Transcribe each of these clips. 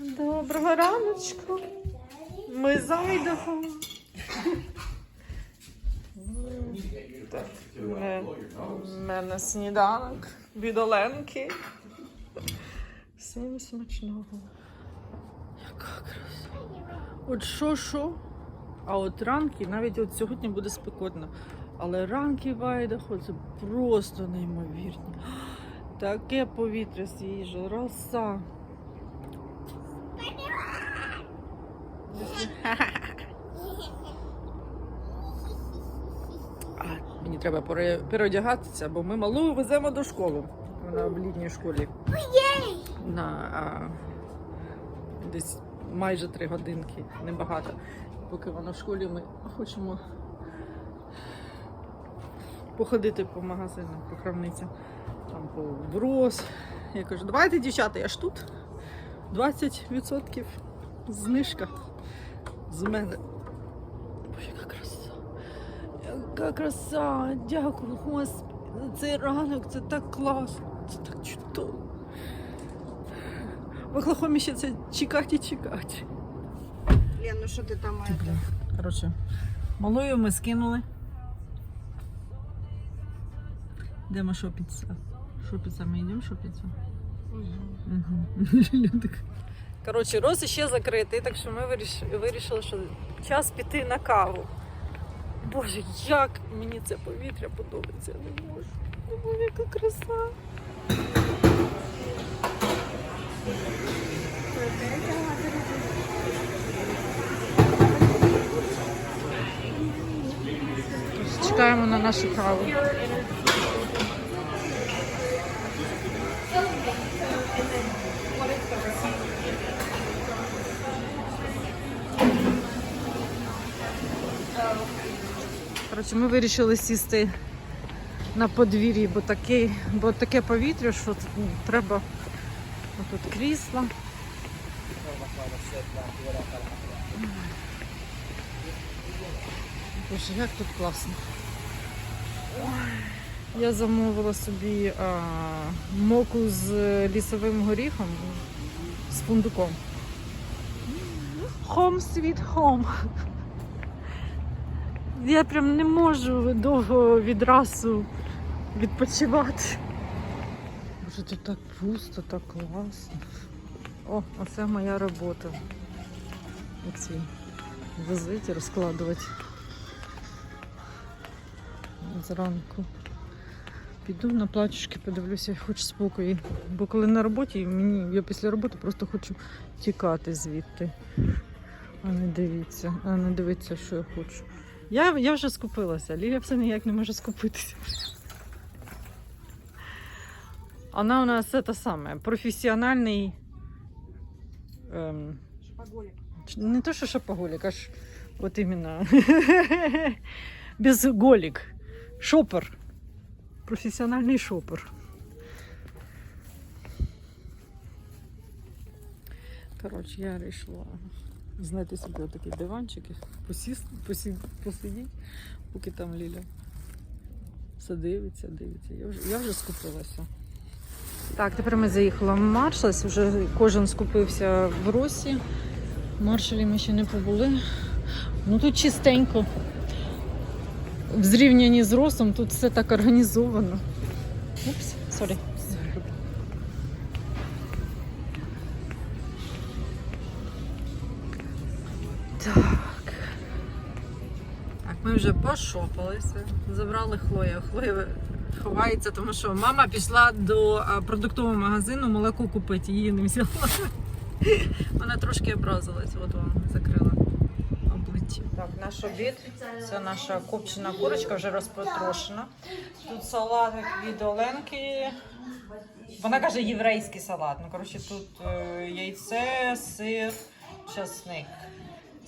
Доброго раночку. Ми з Айдахо. Так, ми- в мене сніданок від Оленки. Всім смачного. Яка краса. От що, що? А от ранки, навіть от сьогодні буде спекотно. Але ранки в Айдахо це просто неймовірні. Таке повітря свіже, роса. А, Мені треба переодягатися, бо ми малу веземо до школи. Вона в літній школі. На а, десь майже три годинки, небагато. Поки вона в школі, ми хочемо походити по магазинам, по крамницям, там по брос. Я кажу, давайте, дівчата, я ж тут. 20% знижка з мене. Боже, яка краса. Яка краса. Дякую, Господи. За цей ранок це так класно. Це так чудово. В Оклахомі ще це чекати і чекати. Лен, ну що ти там это? Коротше, малою ми скинули. Йдемо шопитися. Шопитися, ми йдемо шопитися. Коротше, роз ще закритий, так що ми вирішили, що час піти на каву. Боже, як мені це повітря подобається, я не можу. Боже, яка краса. Чекаємо на нашу каву. Коротше, ми вирішили сісти на подвір'ї, бо таке, бо таке повітря, що ну, треба тут крісло. Боже, як тут класно. Я замовила собі а, моку з лісовим горіхом з фундуком. Home sweet home. Я прям не можу довго відразу відпочивати. Боже, тут так пусто, так класно. О, оце моя робота. Оці возити, розкладувати. Зранку. Піду на плачушки, подивлюся, хоч спокою. Бо коли на роботі, мені я після роботи просто хочу тікати звідти. А не дивіться, а не дивіться, що я хочу. Я, я вже скупилася, Ліля все ніяк не може скупитися. Вона у нас це саме, професіональний. Ем, Шопоголик. Не то, що шопоголик, аж от іменно безголик. Шопер. Професіональний шопер. Коротше, я вирішила знайти собі отакі диванчики, посіс, посі, посидіти, поки там Ліля все дивиться, дивиться. Я вже, я вже скупилася. Так, тепер ми заїхали в Маршалс, вже кожен скупився в Росі. В Маршалі ми ще не побули. Ну тут чистенько. В зрівнянні з Росом тут все так організовано. Упс, сорі. Так. Так, ми вже пошопалися, забрали Хлоя. Хлоя ховається, тому що мама пішла до продуктового магазину молоко купити, її не взяла. Вона трошки образилась, от вона закрила обличчя. Так, наш обід. Це наша копчена курочка, вже розпотрошена. Тут салатик від Оленки. Вона каже єврейський салат. Ну, коротше, тут е, яйце, сир, часник,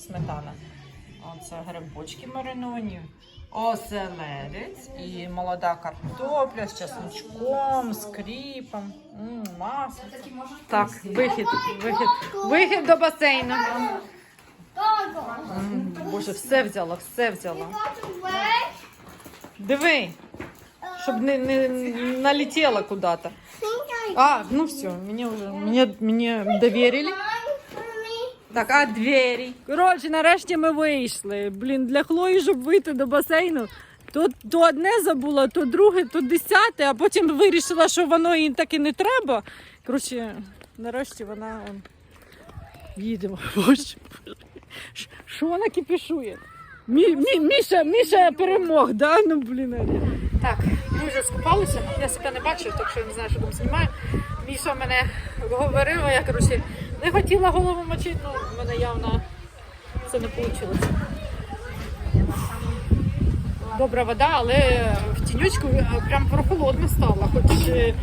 сметана. Оце грибочки мариновані. Оселедець і молода картопля з чесночком, з кріпом, масло. Так, вихід, вихід, вихід до басейну. Боже, все взяла, все взяла. Диви, щоб не, не налетела куда-то. А, ну все, мне уже, мне, мне доверили. Так, а двері? Коротше, нарешті ми вийшли. Блін, для Хлої, щоб вийти до басейну. То, то одне забула, то друге, то десяте, а потім вирішила, що воно їй так і не треба. Коротше, нарешті вона он, їдемо. Боже, що вона кипішує? Мі, мі, Міша, Міша перемог, да? Ну блін. Так, ми вже скупалися. Я себе не бачу, так що я не знаю, що там знімаю. Міша мене говорила, я коротше не хотіла голову мочити, ну в мене явно це не вийшло. Добра вода, але в тінючку е, прям прохолодно стало. Хоч е,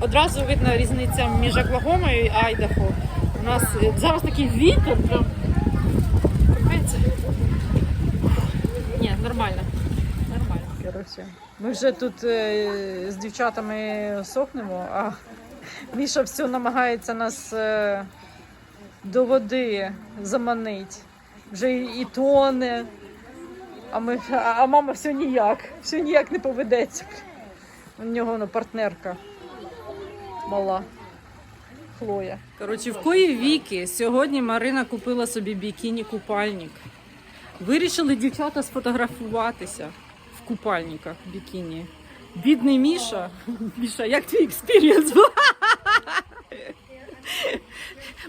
одразу видно різниця між Оклахомою і Айдахо. У нас е, зараз такий вітер, прям. Ні, нормально. Нормально. Ми вже тут з дівчатами сохнемо, а Міша все намагається нас е, до води заманити. Вже і, тоне. А, ми, а, мама все ніяк. Все ніяк не поведеться. У нього вона партнерка мала. Хлоя. Коротше, в кої віки сьогодні Марина купила собі бікіні-купальник. Вирішили дівчата сфотографуватися в купальниках бікіні. Бідний Міша. Міша, як твій експірієнс?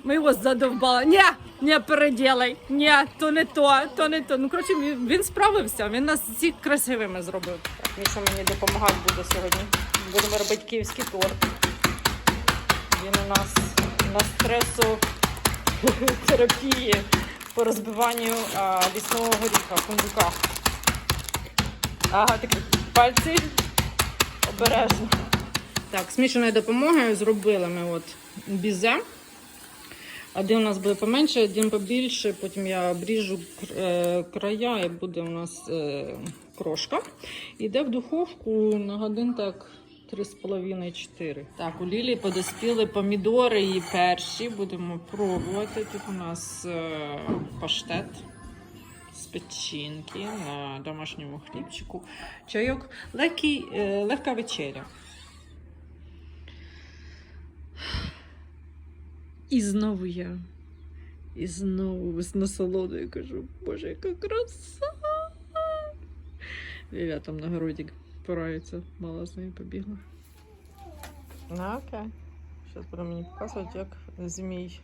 Ми його задовбали. Ні, не переділай. Ні, то не то, то не то. Ну, коротше, він справився, він нас всі красивими зробив. Так, Міша мені допомагати буде сьогодні. Будемо робити київський торт. Він у нас на стресотерапії по розбиванню а, лісного горіха, фундука. Ага, такі пальці обережно. Так, з Мішиною допомогою зробили ми от бізе. Один у нас буде поменше, один побільше, потім я обріжу е, края і буде у нас е, крошка. Іде в духовку на годин так 3,5-4. Так, у Лілі подоспіли помідори і перші. Будемо пробувати. Тут у нас е, паштет з печінки на домашньому хлібчику. Чайок, легкий, легка вечеря. І знову я. І знову з насолодою кажу, боже, яка краса. Ліля там на городі порається, мала з нею побігла. Ну, окей. Зараз буде мені показувати, як змій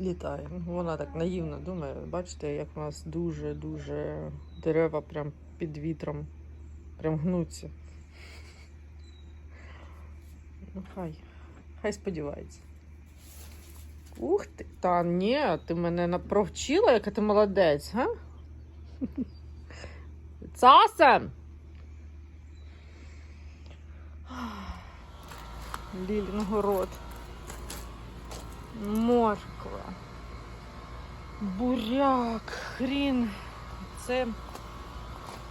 літає. Ну, Вона так наївно думає. Бачите, як у нас дуже-дуже дерева прям під вітром прям гнуться. Ну, хай. Хай сподівається. Ух ти. Та ні, ти мене провчила, яка ти молодець, га? Цасен! Лілін город. Морква. Буряк, хрін. Це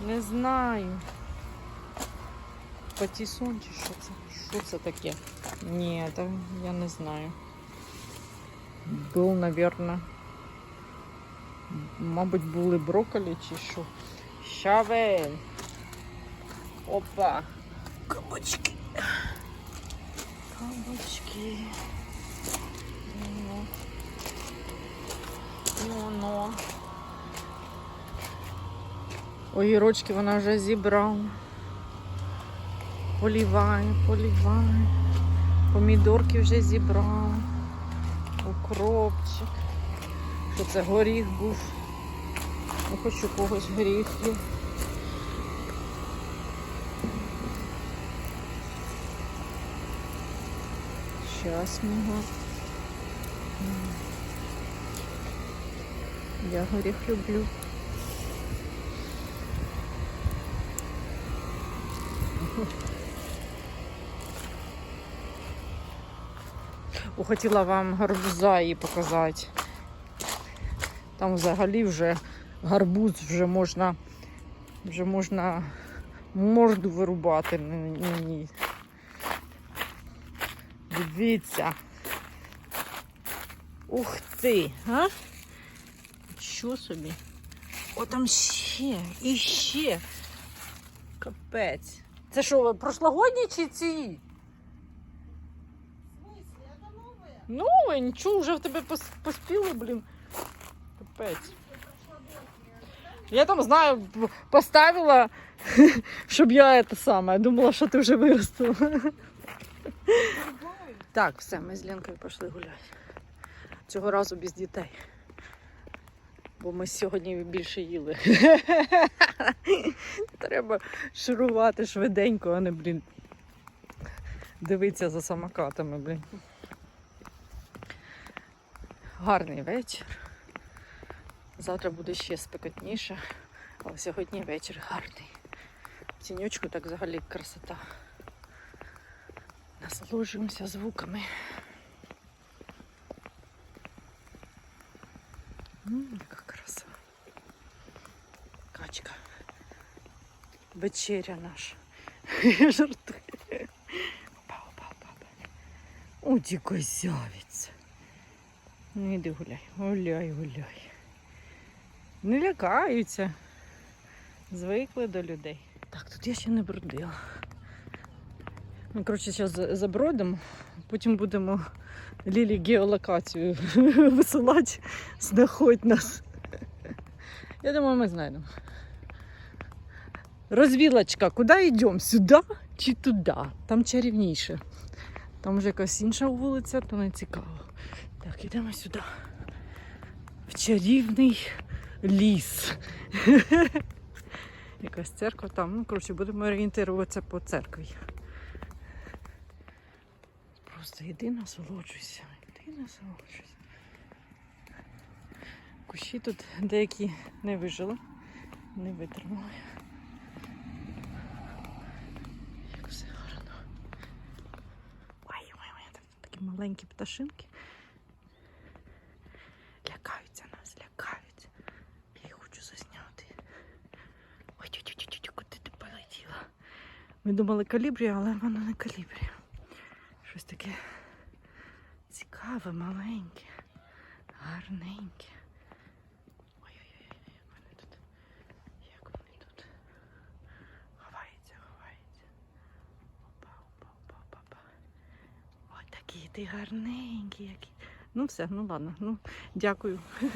не знаю. Патісон що це? Що це таке? Ні, я не знаю. Був, наверное. Мабуть, були брокколі чи що. Щавель. Опа. Кабачки. Кабачки. Ну. Ну, ну. Огірочки вона вже зібрала. Поліває, поліває. Помідорки вже зібрала. Укропчик. Що це горіх був. Я хочу когось горіхів. Щас мого. Я горіх люблю. О, Хотіла вам гарбуза її показати. Там взагалі вже гарбуз вже можна вже можна морду вирубати мені. Дивіться. Ух ти, а? Що собі? О, там ще, і ще. Капець. Це що, прошлогодні чи ці? Ну, нічого, вже в тебе пос- поспіло, блін. Капець. Я там знаю, поставила, щоб я це саме. Думала, що ти вже виростила. Так, все, ми з Ленкою пішли гуляти. Цього разу без дітей. Бо ми сьогодні більше їли. Треба шурувати швиденько, а не, блін. Дивитися за самокатами, блін. Гарний вечір. Завтра буде ще спекотніше, але сьогодні вечір гарний. В тіньочку так взагалі красота. Насолоджуємося звуками. М, яка краса. Качка. Вечеря наша. Жартую. Опа, опа, опа, опа. О, дикой зявиться. Ну іди гуляй, гуляй, гуляй. Не лякаються. Звикли до людей. Так, тут я ще не бродила. Ми, коротше, зараз забродимо, потім будемо Лілі геолокацію висилати, знаходь нас. Я думаю, ми знайдемо. Розвілочка, куди йдемо? Сюди чи туди? Там чарівніше. Там вже якась інша вулиця, то не цікаво. Так, йдемо сюди. В чарівний ліс. Якась церква там. Ну, коротше, будемо орієнтуватися по церкві. Просто йди насолоджуйся. Йди насолоджуйся. Кущі тут деякі не вижили, не витримали. Як все гарно. Ой, ой, ой, тут такі маленькі пташинки. Лякаються нас, лякаються. Я їх хочу засняти. Ой, тю тю тю тю куди ти полетіла? Ми думали калібрія, але воно не калібрія. Щось таке цікаве, маленьке, гарненьке. Ой-ой-ой, як вони тут. Як вони тут. Ховаються, ховаються. Опа, опа, опа, опа, опа. Такий ти гарненький, який. Ну все, ну ладно, ну дякую.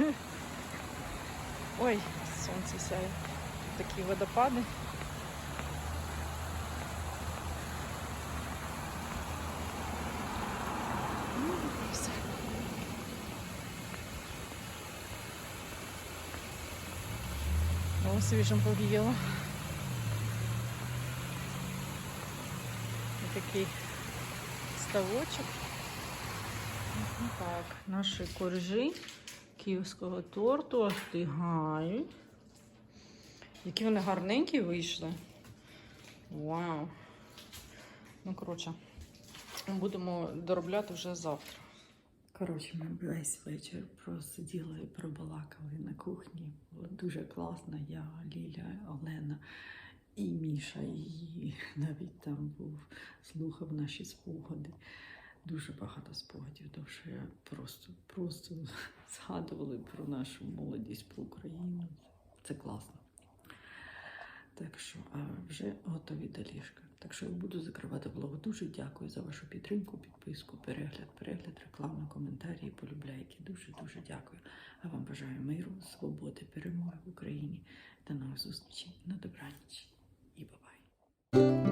Ой, сонце сяє. Такі водопади. О, свіжим повіяло. Такий ставочок. Так, наші коржі київського торту остигають. Які вони гарненькі вийшли. Вау. Ну, коротше, будемо доробляти вже завтра. Коротше, ми весь вечір просиділи і пробалакали на кухні. Було дуже класно. Я, Ліля, Олена і Міша, і навіть там був, слухав наші спогади. Дуже багато спогадів, тому що я просто, просто згадували про нашу молодість, про Україну. Це класно. Так що а вже готові до ліжка. Так що я буду закривати влог. Дуже дякую за вашу підтримку, підписку, перегляд, перегляд, рекламу, коментарі, полюбляйки. Дуже дуже дякую. А вам бажаю миру, свободи, перемоги в Україні. До нових зустрічей на добраніч і бабай.